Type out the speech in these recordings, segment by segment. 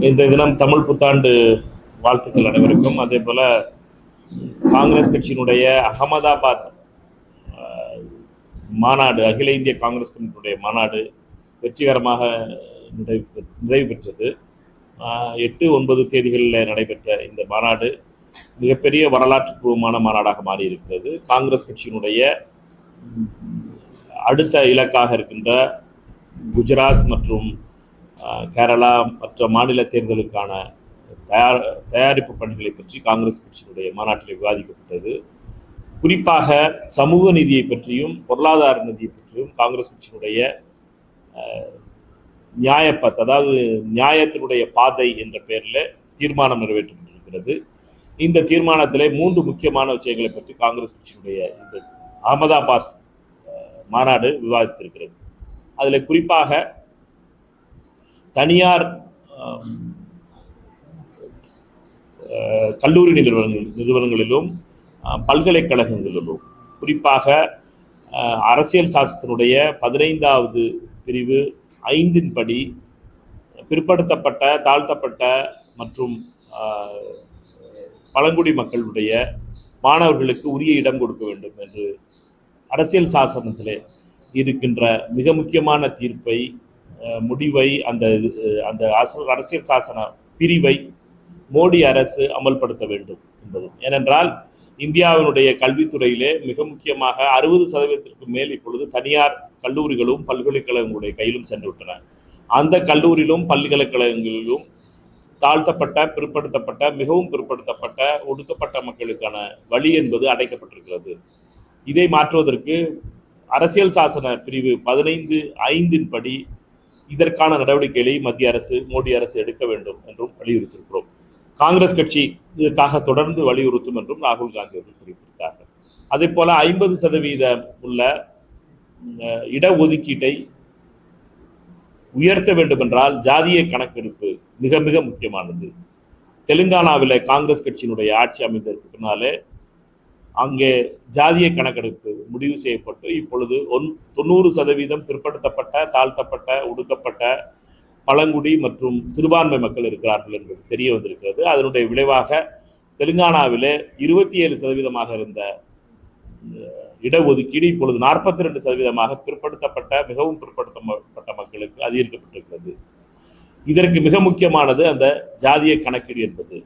இந்த தினம் தமிழ் புத்தாண்டு வாழ்த்துக்கள் அனைவருக்கும். அதே போல் காங்கிரஸ் கட்சியினுடைய அகமதாபாத் மாநாடு அகில இந்திய காங்கிரஸ் கமிட்டியுடைய மாநாடு வெற்றிகரமாக நிறைவு பெ- நிறைவு பெற்றது. எட்டு ஒன்பது தேதிகளில் நடைபெற்ற இந்த மாநாடு மிகப்பெரிய வரலாற்று பூர்வமான மாநாடாக மாறி இருக்கிறது காங்கிரஸ் கட்சியினுடைய அடுத்த இலக்காக இருக்கின்ற குஜராத் மற்றும் கேரளா மற்ற மாநில தேர்தலுக்கான தயார் தயாரிப்பு பணிகளை பற்றி காங்கிரஸ் கட்சியினுடைய மாநாட்டில் விவாதிக்கப்பட்டது. குறிப்பாக சமூக நிதியை பற்றியும் பொருளாதார நிதியை பற்றியும் காங்கிரஸ் கட்சியினுடைய நியாயப்பத் அதாவது நியாயத்தினுடைய பாதை என்ற பெயரில் தீர்மானம் நிறைவேற்றப்பட்டிருக்கிறது. இந்த தீர்மானத்திலே மூன்று முக்கியமான விஷயங்களை பற்றி காங்கிரஸ் கட்சியினுடைய இந்த அகமதாபாத் மாநாடு விவாதித்திருக்கிறது. அதில் குறிப்பாக தனியார் கல்லூரி நிறுவனங்கள் நிறுவனங்களிலும் பல்கலைக்கழகங்களிலும். குறிப்பாக அரசியல் சாஸ்திரத்தினுடைய பதினைந்தாவது பிரிவு ஐந்தின் படி பிற்படுத்தப்பட்ட தாழ்த்தப்பட்ட மற்றும் பழங்குடி மக்களுடைய மாணவர்களுக்கு உரிய இடம் கொடுக்க வேண்டும் என்று அரசியல் சாசனத்திலே இருக்கின்ற மிக முக்கியமான தீர்ப்பை முடிவை அந்த அந்த அரசியல் சாசன பிரிவை மோடி அரசு அமல்படுத்த வேண்டும் என்பதும். ஏனென்றால் இந்தியாவினுடைய கல்வித்துறையிலே மிக முக்கியமாக அறுபது சதவீதத்திற்கு மேல் இப்பொழுது தனியார் கல்லூரிகளும் பல்கலைக்கழகங்களுடைய கையிலும் சென்றுவிட்டன. அந்த கல்லூரியிலும் பல்கலைக்கழகங்களிலும் தாழ்த்தப்பட்ட பிற்படுத்தப்பட்ட மிகவும் பிற்படுத்தப்பட்ட ஒடுக்கப்பட்ட மக்களுக்கான வழி என்பது அடைக்கப்பட்டிருக்கிறது. இதை மாற்றுவதற்கு அரசியல் சாசன பிரிவு பதினைந்து ஐந்தின் படி இதற்கான நடவடிக்கைகளை மத்திய அரசு மோடி அரசு எடுக்க வேண்டும் என்றும் வலியுறுத்தியிருக்கிறோம். காங்கிரஸ் கட்சி இதற்காக தொடர்ந்து வலியுறுத்தும் என்றும் ராகுல் காந்தி அவர்கள் தெரிவித்திருக்கிறார்கள். அதே போல ஐம்பது சதவீதம் உள்ள இடஒதுக்கீட்டை உயர்த்த வேண்டுமென்றால் ஜாதிய கணக்கெடுப்பு மிக மிக முக்கியமானது. தெலுங்கானாவில் காங்கிரஸ் கட்சியினுடைய ஆட்சி அமைந்ததற்கு பின்னாலே அங்கே ஜாதிய கணக்கெடுப்பு முடிவு செய்யப்பட்டு இப்பொழுது ஒன் தொண்ணூறு சதவீதம் பிற்படுத்தப்பட்ட தாழ்த்தப்பட்ட ஒடுக்கப்பட்ட பழங்குடி மற்றும் சிறுபான்மை மக்கள் இருக்கிறார்கள் என்பது தெரிய வந்திருக்கிறது. அதனுடைய விளைவாக தெலுங்கானாவிலே இருபத்தி ஏழு சதவீதமாக இருந்த இடஒதுக்கீடு இப்பொழுது நாற்பத்தி ரெண்டு சதவீதமாக பிற்படுத்தப்பட்ட மிகவும் பிற்படுத்தப்பட்ட மக்களுக்கு அதிகரிக்கப்பட்டிருக்கிறது. இதற்கு மிக முக்கியமானது அந்த ஜாதிய கணக்கீடு என்பது.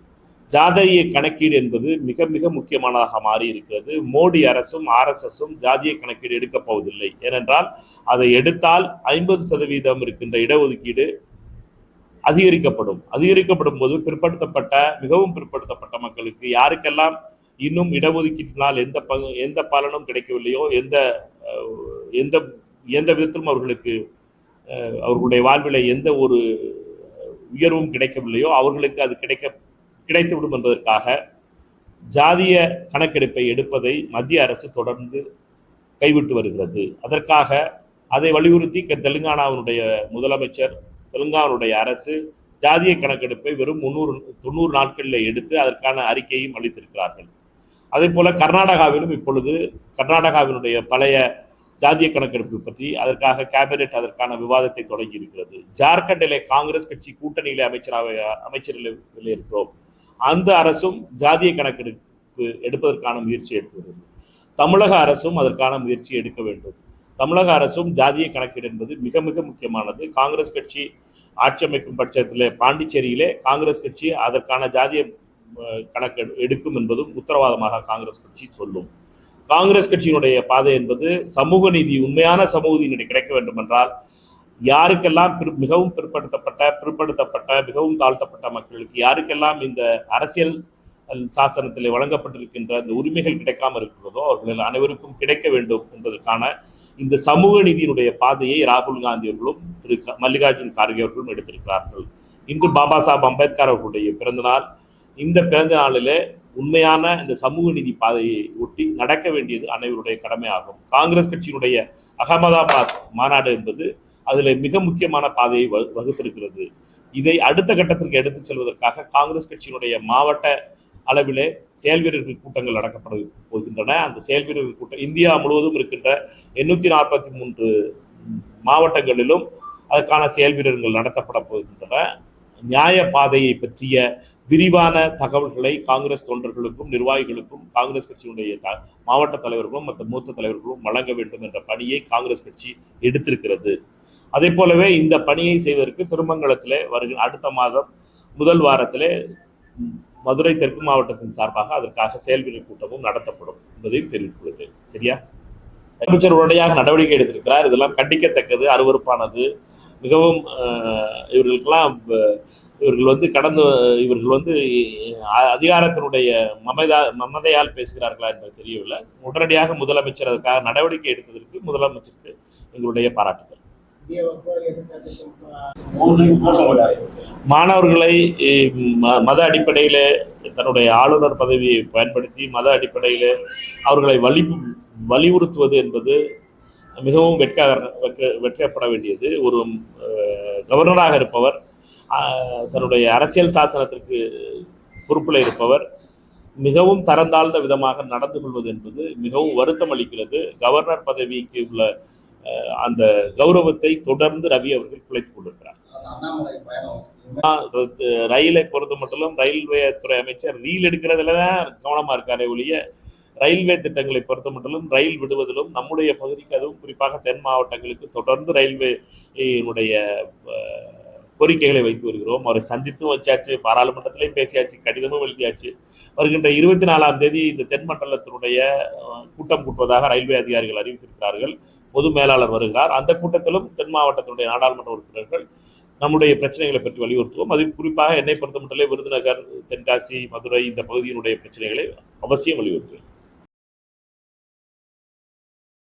ஜாதிய கணக்கீடு என்பது மிக மிக முக்கியமானதாக மாறி இருக்கிறது மோடி அரசும் ஆர்எஸ்எஸும் ஜாதிய கணக்கீடு எடுக்கப் போவதில்லை. ஏனென்றால் அதை எடுத்தால் ஐம்பது சதவீதம் இருக்கின்ற இடஒதுக்கீடு அதிகரிக்கப்படும். அதிகரிக்கப்படும் போது பிற்படுத்தப்பட்ட மிகவும் பிற்படுத்தப்பட்ட மக்களுக்கு யாருக்கெல்லாம் இன்னும் இடஒதுக்கீட்டினால் எந்த பங்கு எந்த பலனும் கிடைக்கவில்லையோ எந்த எந்த எந்த விதத்திலும் அவர்களுக்கு அவர்களுடைய வாழ்வில் எந்த ஒரு உயர்வும் கிடைக்கவில்லையோ அவர்களுக்கு அது கிடைக்க கிடைத்துவிடும் என்பதற்காக ஜாதிய கணக்கெடுப்பை எடுப்பதை மத்திய அரசு தொடர்ந்து கைவிட்டு வருகிறது. அதற்காக அதை வலியுறுத்தி க- தெலுங்கானாவினுடைய முதலமைச்சர் தெலுங்கானாவுடைய அரசு ஜாதிய கணக்கெடுப்பை வெறும் முன்னூறு தொண்ணூறு நாட்களில் எடுத்து அதற்கான அறிக்கையும் அளித்திருக்கிறார்கள். அதே போல கர்நாடகாவிலும் இப்பொழுது கர்நாடகாவினுடைய பழைய ஜாதிய கணக்கெடுப்பு பற்றி அதற்காக கேபினெட் அதற்கான விவாதத்தை தொடங்கி இருக்கிறது ஜார்க்கண்டிலே காங்கிரஸ் கட்சி கூட்டணியிலே அமைச்சராக அமைச்சரில் இருக்கிறோம். அந்த அரசும் ஜாதிய கணக்கெடுப்பு எடுப்பதற்கான முயற்சி எடுத்து வருகிறது. தமிழக அரசும் அதற்கான முயற்சி எடுக்க வேண்டும். தமிழக அரசும் ஜாதிய கணக்கீடு என்பது மிக மிக முக்கியமானது. காங்கிரஸ் கட்சி ஆட்சி அமைக்கும் பட்சத்தில் பாண்டிச்சேரியிலே காங்கிரஸ் கட்சி அதற்கான ஜாதிய கணக்கு எடுக்கும் என்பதும் உத்தரவாதமாக காங்கிரஸ் கட்சி சொல்லும். காங்கிரஸ் கட்சியினுடைய பாதை என்பது சமூக நீதி உண்மையான சமூக நீதி கிடைக்க வேண்டும் என்றால் யாருக்கெல்லாம் மிகவும் பிற்படுத்தப்பட்ட பிற்படுத்தப்பட்ட மிகவும் தாழ்த்தப்பட்ட மக்களுக்கு யாருக்கெல்லாம் இந்த அரசியல் சாசனத்தில் வழங்கப்பட்டிருக்கின்ற இந்த உரிமைகள் கிடைக்காமல் இருக்கிறதோ அவர்கள் அனைவருக்கும் கிடைக்க வேண்டும் என்பதற்கான இந்த சமூக நீதியினுடைய பாதையை ராகுல் காந்தி அவர்களும் திரு மல்லிகார்ஜுன் கார்கே அவர்களும் எடுத்திருக்கிறார்கள். இன்று பாபா சாஹப் அம்பேத்கர் அவர்களுடைய பிறந்தநாள் இந்த பிறந்த நாளிலே உண்மையான இந்த சமூக நீதி பாதையை ஒட்டி நடக்க வேண்டியது அனைவருடைய கடமையாகும் காங்கிரஸ் கட்சியினுடைய அகமதாபாத் மாநாடு என்பது அதில் மிக முக்கியமான பாதையை வகு- வகுத்திருக்கிறது. இதை அடுத்த கட்டத்திற்கு எடுத்துச் செல்வதற்காக காங்கிரஸ் கட்சியினுடைய மாவட்ட அளவிலே செயல் வீரர்கள் கூட்டங்கள் நடக்கப்பட போகின்றன. அந்த செயல் வீரர்கள் கூட்டம் இந்தியா முழுவதும் இருக்கின்ற எண்ணூத்தி நாற்பத்தி மூன்று மாவட்டங்களிலும் அதற்கான செயல் வீரர்கள் நடத்தப்பட போகின்றன. நியாய பாதையை பற்றிய விரிவான தகவல்களை காங்கிரஸ் தொண்டர்களுக்கும் நிர்வாகிகளுக்கும் காங்கிரஸ் கட்சியினுடைய த- மாவட்ட தலைவர்களும் மற்ற மூத்த தலைவர்களும் வழங்க வேண்டும் என்ற பணியை காங்கிரஸ் கட்சி எடுத்திருக்கிறது. அதே போலவே இந்த பணியை செய்வதற்கு திருமங்கலத்திலே வருகிற அடுத்த மாதம் முதல் வாரத்திலே மதுரை தெற்கு மாவட்டத்தின் சார்பாக அதற்காக செயல்வினை கூட்டமும் நடத்தப்படும் என்பதையும் தெரிவித்துக் கொள்கிறேன். சரியா? அமைச்சர் உடனடியாக நடவடிக்கை எடுத்திருக்கிறார். இதெல்லாம் கண்டிக்கத்தக்கது அருவருப்பானது. மிகவும் இவர்களுக்கெல்லாம் இவர்கள் வந்து கடந்து இவர்கள் வந்து அதிகாரத்தினுடைய மமதா மமதையால் பேசுகிறார்களா என்பது தெரியவில்லை. உடனடியாக முதலமைச்சர் அதற்காக நடவடிக்கை எடுத்ததற்கு முதலமைச்சருக்கு எங்களுடைய பாராட்டுகள். மாணவர்களை மத அடிப்படையில் தன்னுடைய ஆளுநர் பதவியை பயன்படுத்தி மத அடிப்படையில் அவர்களை வலி வலியுறுத்துவது என்பது மிகவும் வெட்க வெட்க- வெட்கப்பட வேண்டியது. ஒரு கவர்னராக இருப்பவர் தன்னுடைய அரசியல் சாசனத்திற்கு பொறுப்பில் இருப்பவர் மிகவும் தரந்தாழ்ந்த விதமாக நடந்து கொள்வது என்பது மிகவும் வருத்தம் அளிக்கிறது. கவர்னர் பதவிக்கு உள்ள அந்த கௌரவத்தை தொடர்ந்து ரவி அவர்கள் குலைத்துக் கொண்டிருக்கிறார். ரயிலை பொறுத்த மட்டும் ரயில்வே துறை அமைச்சர் ரீல் எடுக்கிறதுல தான் கவனமா இருக்காரே ஒழிய ரயில்வே திட்டங்களை பொறுத்த மட்டும் ரயில் விடுவதிலும் நம்முடைய பகுதிக்கு அதுவும் குறிப்பாக தென் மாவட்டங்களுக்கு தொடர்ந்து ரயில்வேனுடைய கோரிக்கைகளை வைத்து வருகிறோம். அவரை சந்தித்தும் வச்சாச்சு பாராளுமன்றத்திலையும் பேசியாச்சு கடிதமும் எழுதியாச்சு. வருகின்ற இருபத்தி நாலாம் தேதி இந்த தென் மண்டலத்தினுடைய கூட்டம் கூட்டுவதாக ரயில்வே அதிகாரிகள் அறிவித்திருக்கிறார்கள். பொது மேலாளர் வருகிறார். அந்த கூட்டத்திலும் தென் மாவட்டத்தினுடைய நாடாளுமன்ற உறுப்பினர்கள் நம்முடைய பிரச்சனைகளை பற்றி வலியுறுத்துவோம். அதில் குறிப்பாக என்னை பொறுத்தமட்டிலே விருதுநகர் தென்காசி மதுரை இந்த பகுதியினுடைய பிரச்சனைகளை அவசியம் வலியுறுத்துவோம்